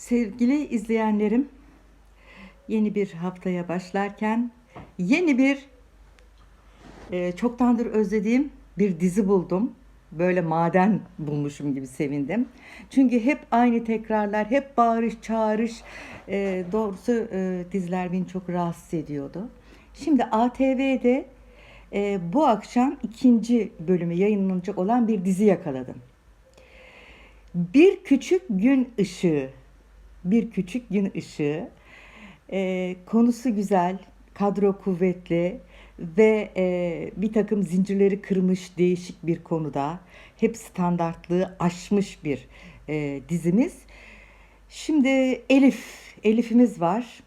Sevgili izleyenlerim, yeni bir haftaya başlarken yeni bir e, çoktandır özlediğim bir dizi buldum. Böyle maden bulmuşum gibi sevindim. Çünkü hep aynı tekrarlar, hep bağırış çağırış. E, doğrusu e, diziler beni çok rahatsız ediyordu. Şimdi ATV'de e, bu akşam ikinci bölümü yayınlanacak olan bir dizi yakaladım. Bir küçük gün ışığı. Bir küçük gün ışığı. Ee, konusu güzel, kadro kuvvetli ve e, bir takım zincirleri kırmış değişik bir konuda. Hep standartlığı aşmış bir e, dizimiz. Şimdi Elif, Elif'imiz var.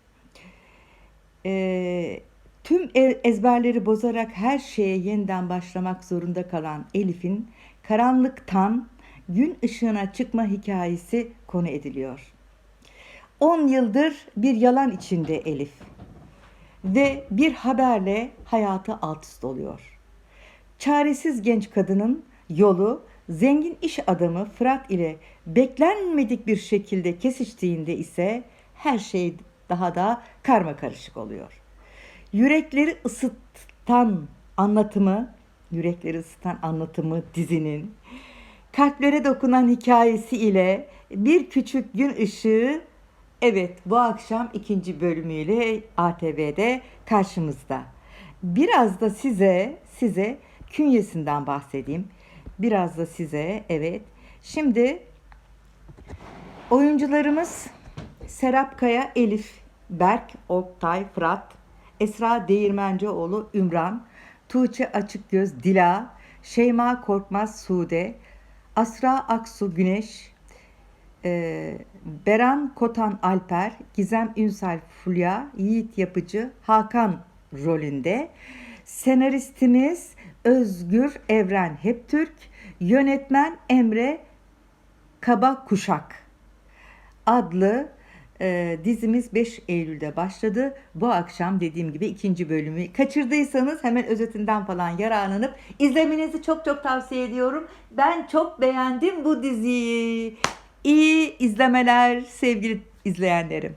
Ee, tüm e- ezberleri bozarak her şeye yeniden başlamak zorunda kalan Elif'in karanlıktan gün ışığına çıkma hikayesi konu ediliyor. 10 yıldır bir yalan içinde Elif ve bir haberle hayatı alt üst oluyor. Çaresiz genç kadının yolu zengin iş adamı Fırat ile beklenmedik bir şekilde kesiştiğinde ise her şey daha da karma karışık oluyor. Yürekleri ısıtan anlatımı, yürekleri ısıtan anlatımı dizinin kalplere dokunan hikayesi ile bir küçük gün ışığı evet bu akşam ikinci bölümüyle ATV'de karşımızda. Biraz da size size künyesinden bahsedeyim. Biraz da size evet. Şimdi oyuncularımız Serap Kaya, Elif, Berk, Oktay, Fırat, Esra Değirmencioğlu, Ümran, Tuğçe Açıkgöz, Dila, Şeyma Korkmaz, Sude, Asra Aksu Güneş, e, Beran Kotan Alper, Gizem Ünsal Fulya, Yiğit Yapıcı, Hakan rolünde. Senaristimiz Özgür Evren Heptürk, yönetmen Emre Kaba Kuşak adlı e, dizimiz 5 Eylül'de başladı. Bu akşam dediğim gibi ikinci bölümü kaçırdıysanız hemen özetinden falan yararlanıp izlemenizi çok çok tavsiye ediyorum. Ben çok beğendim bu diziyi. İyi izlemeler sevgili izleyenlerim.